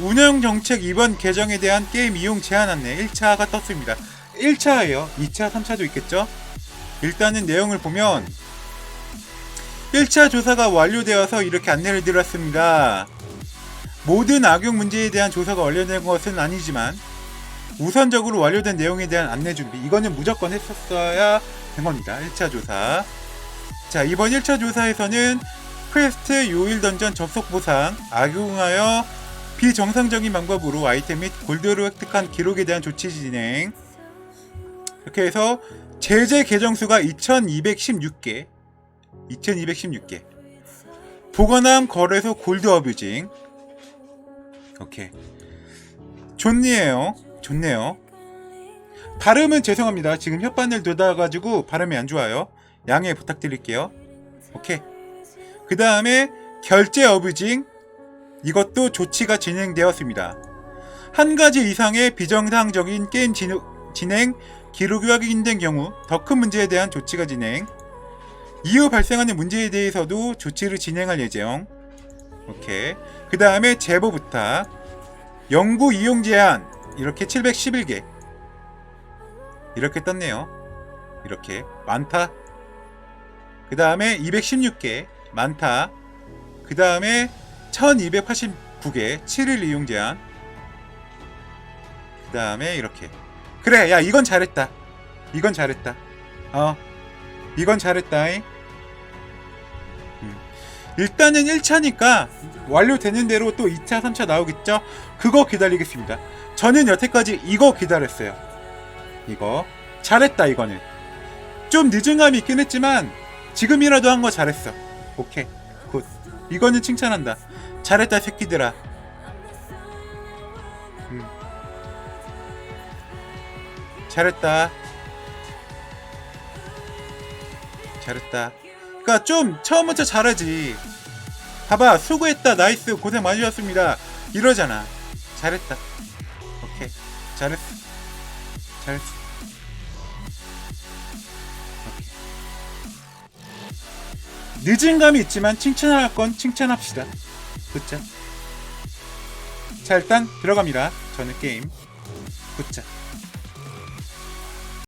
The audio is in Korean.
운영 정책 이번 개정에 대한 게임 이용 제한 안내 1차가 떴습니다. 1차예요. 2차, 3차도 있겠죠? 일단은 내용을 보면 1차 조사가 완료되어서 이렇게 안내를 드렸습니다. 모든 악용 문제에 대한 조사가 완료된 것은 아니지만 우선적으로 완료된 내용에 대한 안내 준비 이거는 무조건 했었어야 된 겁니다. 1차 조사. 자, 이번 1차 조사에서는 퀘스트 요일 던전 접속 보상 악용하여 비정상적인 방법으로 아이템 및 골드를 획득한 기록에 대한 조치 진행. 이렇게 해서 제재 계정 수가 2216개 2216개. 보관함 거래소 골드 어뷰징. 오케이. 좋네요. 좋네요. 발음은 죄송합니다. 지금 혓바늘 돋아가지고 발음이 안 좋아요. 양해 부탁드릴게요. 오케이. 그 다음에 결제 어뷰징 이것도 조치가 진행되었습니다. 한 가지 이상의 비정상적인 게임 진우- 진행 기록이 확인된 경우 더 큰 문제에 대한 조치가 진행 이후 발생하는 문제에 대해서도 조치를 진행할 예정. 오케이. 그 다음에 제보 부탁. 연구 이용 제한. 이렇게 711개. 이렇게 떴네요. 이렇게. 많다. 그 다음에 216개. 많다. 그 다음에 1289개 7일 이용 제한. 그 다음에 이렇게. 그래 야 이건 잘했다. 이건 잘했다. 어 이건 잘했다 잉? 음. 일단은 1차니까 완료되는 대로 또 2차 3차 나오겠죠? 그거 기다리겠습니다. 저는 여태까지 이거 기다렸어요. 이거. 잘했다 이거는. 좀 늦은 감이 있긴 했지만 지금이라도 한 거 잘했어. 오케이. 굿. 이거는 칭찬한다 잘했다 새끼들아. 음. 잘했다. 잘했다. 그니까 좀 처음부터 잘하지. 봐봐 수고했다 나이스 고생 많으셨습니다. 이러잖아. 잘했다. 오케이. 잘했어. 잘했어. 오케이. 늦은 감이 있지만 칭찬할 건 칭찬합시다 굿자. 자 일단 들어갑니다. 저는 게임. 굿자